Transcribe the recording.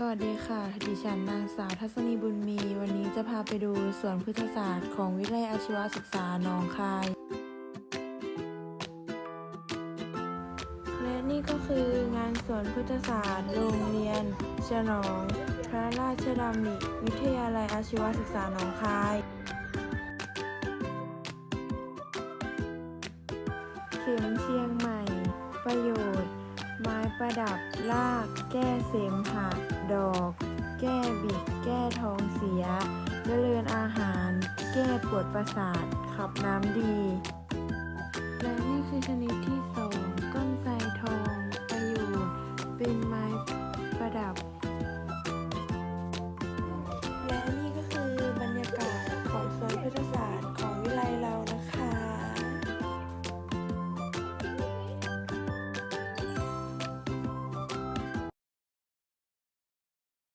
สวัสดีค่ะ ดิฉันนางสาวทัศนีบุญมี วันนี้จะพาไปดูสวนพฤกษศาสตร์ของวิทยาลัยอาชีวศึกษาหนองคาย และนี่ก็คืองานสวนพฤกษศาสตร์โรงเรียนฉลอง พระราชดำริวิทยาลัยอาชีวศึกษาหนองคายเข็มเชียงใหม่ ประโยชน์ ไม้ประดับลาก แก้เสมหะดอก แก้บิด แก้ท้องเสียเจริญอาหาร แก้ปวดประสาท ขับน้ำดี และนี่คือชนิดที่สองก้นไซทองประยูนเป็นไม้ประดับ